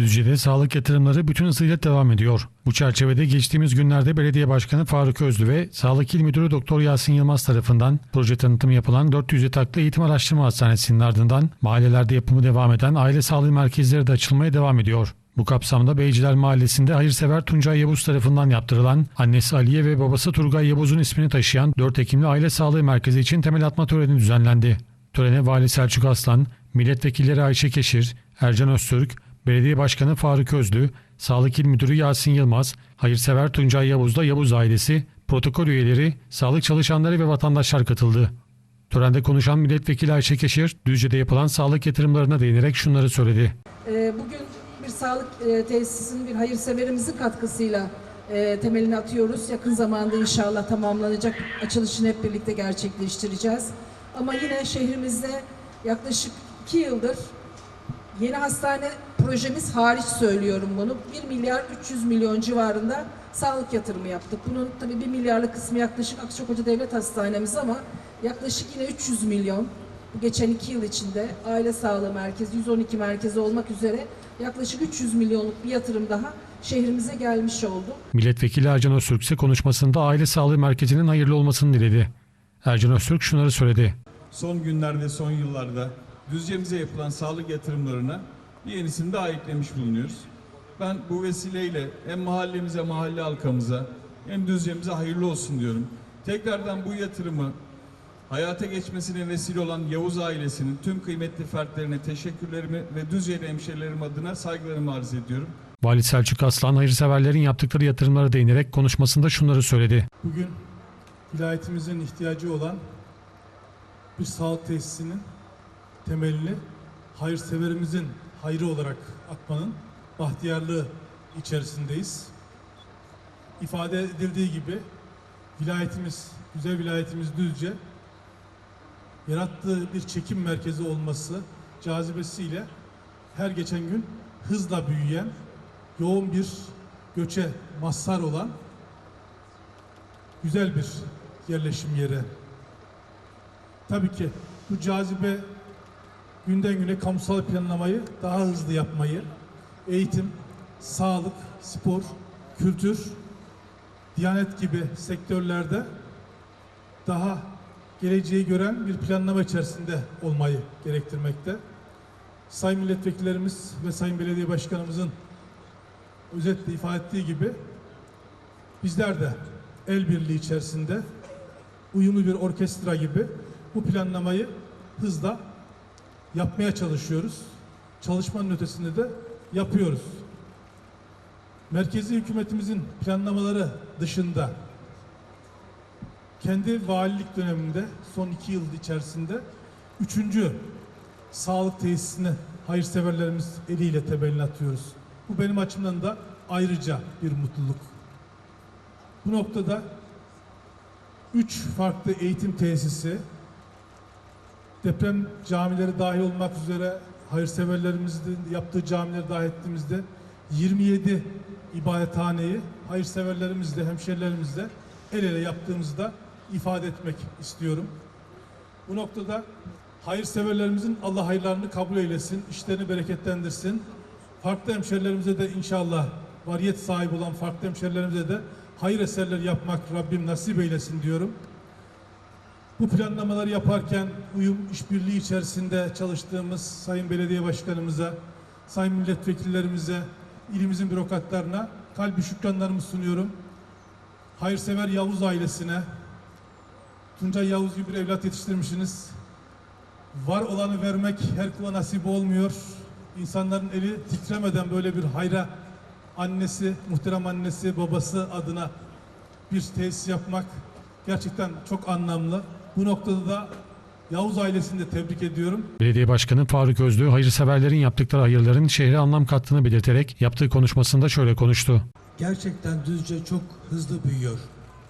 Düzce'de sağlık yatırımları bütün hızıyla devam ediyor. Bu çerçevede geçtiğimiz günlerde Belediye Başkanı Faruk Özlü ve Sağlık İl Müdürü Doktor Yasin Yılmaz tarafından proje tanıtımı yapılan 400 yataklı eğitim araştırma hastanesinin ardından mahallelerde yapımı devam eden aile sağlığı merkezleri de açılmaya devam ediyor. Bu kapsamda Beyciler Mahallesi'nde hayırsever Tuncay Yavuz tarafından yaptırılan annesi Aliye ve babası Turgay Yavuz'un ismini taşıyan 4 Ekimli Aile Sağlığı Merkezi için temel atma töreni düzenlendi. Törene Vali Selçuk Aslan, Milletvekilleri Ayşe Keşir, Ercan Öztürk, Belediye Başkanı Faruk Özlü, Sağlık İl Müdürü Yasin Yılmaz, hayırsever Tuncay Yavuz'da Yavuz ailesi, protokol üyeleri, sağlık çalışanları ve vatandaşlar katıldı. Törende konuşan Milletvekili Ayşe Keşir, Düzce'de yapılan sağlık yatırımlarına değinerek şunları söyledi. Ee, Bugün bir sağlık e, tesisinin bir hayırseverimizin katkısıyla e, temelini atıyoruz. Yakın zamanda inşallah tamamlanacak. Açılışını hep birlikte gerçekleştireceğiz. Ama yine şehrimizde yaklaşık iki yıldır yeni hastane projemiz hariç söylüyorum bunu. 1 milyar 300 milyon civarında sağlık yatırımı yaptık. Bunun tabii 1 milyarlık kısmı yaklaşık Akçakoca Devlet Hastanemiz ama yaklaşık yine 300 milyon bu geçen iki yıl içinde aile sağlığı merkezi 112 merkezi olmak üzere yaklaşık 300 milyonluk bir yatırım daha şehrimize gelmiş oldu. Milletvekili Ercan Öztürk ise konuşmasında aile sağlığı merkezinin hayırlı olmasını diledi. Ercan Öztürk şunları söyledi. son günlerde, son yıllarda Düzce'mize yapılan sağlık yatırımlarına bir yenisini daha eklemiş bulunuyoruz. Ben bu vesileyle hem mahallemize, mahalle halkamıza hem Düzce'mize hayırlı olsun diyorum. Tekrardan bu yatırımı hayata geçmesine vesile olan Yavuz ailesinin tüm kıymetli fertlerine teşekkürlerimi ve Düzce'li hemşerilerim adına saygılarımı arz ediyorum. Vali Selçuk Aslan hayırseverlerin yaptıkları yatırımlara değinerek konuşmasında şunları söyledi. Bugün vilayetimizin ihtiyacı olan bir sağlık tesisinin temelini hayırseverimizin hayrı olarak atmanın bahtiyarlığı içerisindeyiz. İfade edildiği gibi vilayetimiz, güzel vilayetimiz Düzce yarattığı bir çekim merkezi olması cazibesiyle her geçen gün hızla büyüyen, yoğun bir göçe mazhar olan güzel bir yerleşim yeri. Tabii ki bu cazibe günden güne kamusal planlamayı daha hızlı yapmayı, eğitim, sağlık, spor, kültür, diyanet gibi sektörlerde daha geleceği gören bir planlama içerisinde olmayı gerektirmekte. Sayın milletvekillerimiz ve Sayın Belediye Başkanımızın özetle ifade ettiği gibi bizler de el birliği içerisinde uyumlu bir orkestra gibi bu planlamayı hızla yapmaya çalışıyoruz. Çalışmanın ötesinde de yapıyoruz. Merkezi hükümetimizin planlamaları dışında kendi valilik döneminde son iki yıl içerisinde üçüncü sağlık tesisini hayırseverlerimiz eliyle temelini atıyoruz. Bu benim açımdan da ayrıca bir mutluluk. Bu noktada üç farklı eğitim tesisi, deprem camileri dahil olmak üzere hayırseverlerimizin yaptığı camileri dahil ettiğimizde 27 ibadethaneyi hayırseverlerimizle, hemşerilerimizle el ele yaptığımızda ifade etmek istiyorum. Bu noktada hayırseverlerimizin Allah hayırlarını kabul eylesin, işlerini bereketlendirsin. Farklı hemşerilerimize de inşallah variyet sahibi olan farklı hemşerilerimize de hayır eserler yapmak Rabbim nasip eylesin diyorum. Bu planlamaları yaparken uyum işbirliği içerisinde çalıştığımız Sayın Belediye Başkanımıza, Sayın Milletvekillerimize, ilimizin bürokratlarına kalbi şükranlarımı sunuyorum. Hayırsever Yavuz ailesine, Tuncay Yavuz gibi bir evlat yetiştirmişsiniz. Var olanı vermek her kula nasip olmuyor. İnsanların eli titremeden böyle bir hayra annesi, muhterem annesi, babası adına bir tesis yapmak gerçekten çok anlamlı. Bu noktada da Yavuz ailesini de tebrik ediyorum. Belediye Başkanı Faruk Özlü hayırseverlerin yaptıkları hayırların şehre anlam kattığını belirterek yaptığı konuşmasında şöyle konuştu. Gerçekten Düzce çok hızlı büyüyor.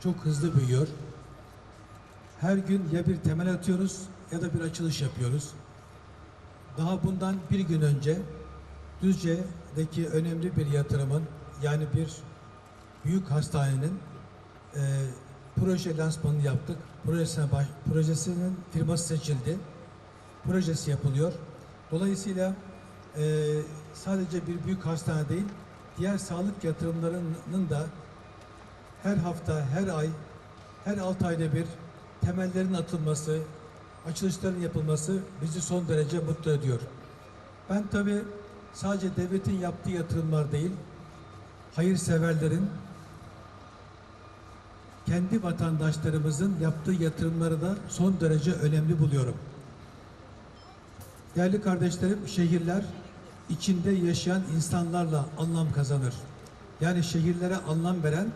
Çok hızlı büyüyor. Her gün ya bir temel atıyoruz ya da bir açılış yapıyoruz. Daha bundan bir gün önce Düzce'deki önemli bir yatırımın yani bir büyük hastanenin e, proje lansmanını yaptık. Projesine baş, projesinin firması seçildi. Projesi yapılıyor. Dolayısıyla e, sadece bir büyük hastane değil, diğer sağlık yatırımlarının da her hafta, her ay, her 6 ayda bir temellerin atılması, açılışların yapılması bizi son derece mutlu ediyor. Ben tabii sadece devletin yaptığı yatırımlar değil, hayırseverlerin, kendi vatandaşlarımızın yaptığı yatırımları da son derece önemli buluyorum. Değerli kardeşlerim, şehirler içinde yaşayan insanlarla anlam kazanır. Yani şehirlere anlam veren,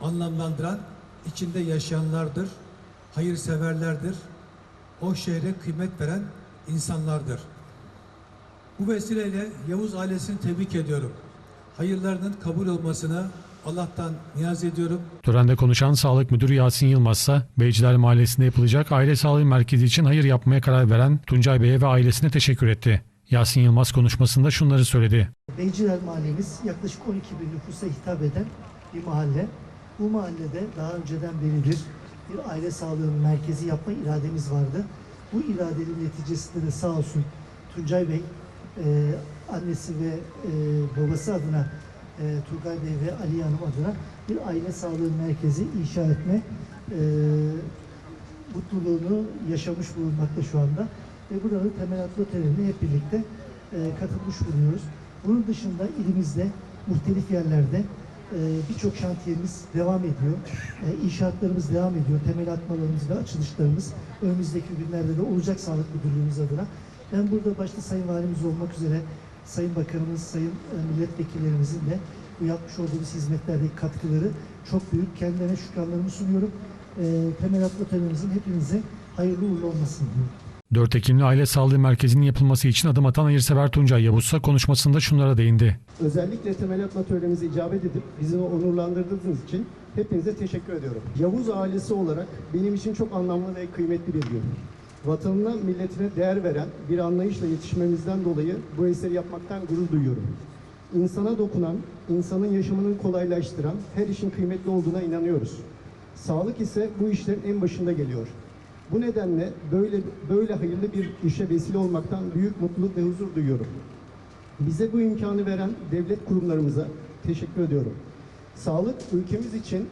anlamlandıran içinde yaşayanlardır, hayırseverlerdir. O şehre kıymet veren insanlardır. Bu vesileyle Yavuz ailesini tebrik ediyorum. Hayırlarının kabul olmasına Allah'tan niyaz ediyorum. Törende konuşan Sağlık Müdürü Yasin Yılmaz ise Beyciler Mahallesi'nde yapılacak aile sağlığı merkezi için hayır yapmaya karar veren Tuncay Bey'e ve ailesine teşekkür etti. Yasin Yılmaz konuşmasında şunları söyledi. Beyciler Mahallemiz yaklaşık 12 bin nüfusa hitap eden bir mahalle. Bu mahallede daha önceden beridir bir aile sağlığı merkezi yapma irademiz vardı. Bu iradenin neticesinde de sağ olsun Tuncay Bey, e, annesi ve e, babası adına e, Turgay Bey ve Ali Hanım adına bir aile sağlığı merkezi inşa etme e, mutluluğunu yaşamış bulunmakta şu anda. Ve buranın temel atma törenine hep birlikte e, katılmış bulunuyoruz. Bunun dışında ilimizde muhtelif yerlerde e, birçok şantiyemiz devam ediyor. E, inşaatlarımız devam ediyor. Temel atmalarımız ve açılışlarımız önümüzdeki günlerde de olacak Sağlık Müdürlüğümüz adına. Ben burada başta Sayın Valimiz olmak üzere Sayın Bakanımız, Sayın e, Milletvekillerimizin de bu yapmış olduğumuz hizmetlerdeki katkıları çok büyük. Kendilerine şükranlarımı sunuyorum. E, temel atma törenimizin hepinize hayırlı uğurlu olmasını diliyorum. 4 Ekimli Aile Sağlığı Merkezi'nin yapılması için adım atan hayırsever Tuncay Yavuz ise konuşmasında şunlara değindi. Özellikle temel atma törenimize icabet edip bizi onurlandırdığınız için hepinize teşekkür ediyorum. Yavuz ailesi olarak benim için çok anlamlı ve kıymetli bir gün. Vatanına, milletine değer veren bir anlayışla yetişmemizden dolayı bu eseri yapmaktan gurur duyuyorum. İnsana dokunan, insanın yaşamını kolaylaştıran her işin kıymetli olduğuna inanıyoruz. Sağlık ise bu işlerin en başında geliyor. Bu nedenle böyle böyle hayırlı bir işe vesile olmaktan büyük mutluluk ve huzur duyuyorum. Bize bu imkanı veren devlet kurumlarımıza teşekkür ediyorum. Sağlık ülkemiz için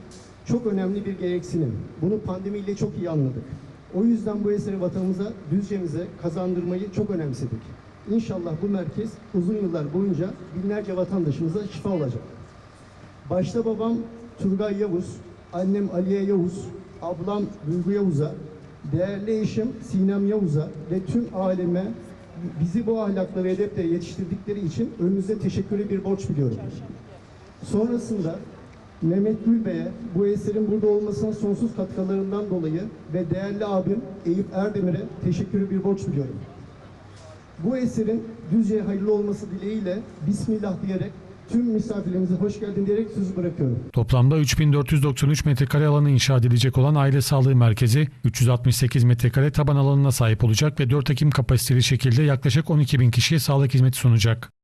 çok önemli bir gereksinim. Bunu pandemiyle çok iyi anladık. O yüzden bu eseri vatanımıza, Düzce'mize kazandırmayı çok önemsedik. İnşallah bu merkez uzun yıllar boyunca binlerce vatandaşımıza şifa olacak. Başta babam Turgay Yavuz, annem Aliye Yavuz, ablam Duygu Yavuz'a, değerli eşim Sinem Yavuz'a ve tüm aileme bizi bu ahlakla ve edeple yetiştirdikleri için önünüze teşekkürü bir borç biliyorum. Sonrasında Mehmet Gül bu eserin burada olmasına sonsuz katkılarından dolayı ve değerli abim Eyüp Erdemir'e teşekkürü bir borç biliyorum. Bu eserin Düzce'ye hayırlı olması dileğiyle Bismillah diyerek tüm misafirlerimize hoş geldin diyerek sözü bırakıyorum. Toplamda 3493 metrekare alanı inşa edilecek olan Aile Sağlığı Merkezi 368 metrekare taban alanına sahip olacak ve 4 Ekim kapasiteli şekilde yaklaşık 12 bin kişiye sağlık hizmeti sunacak.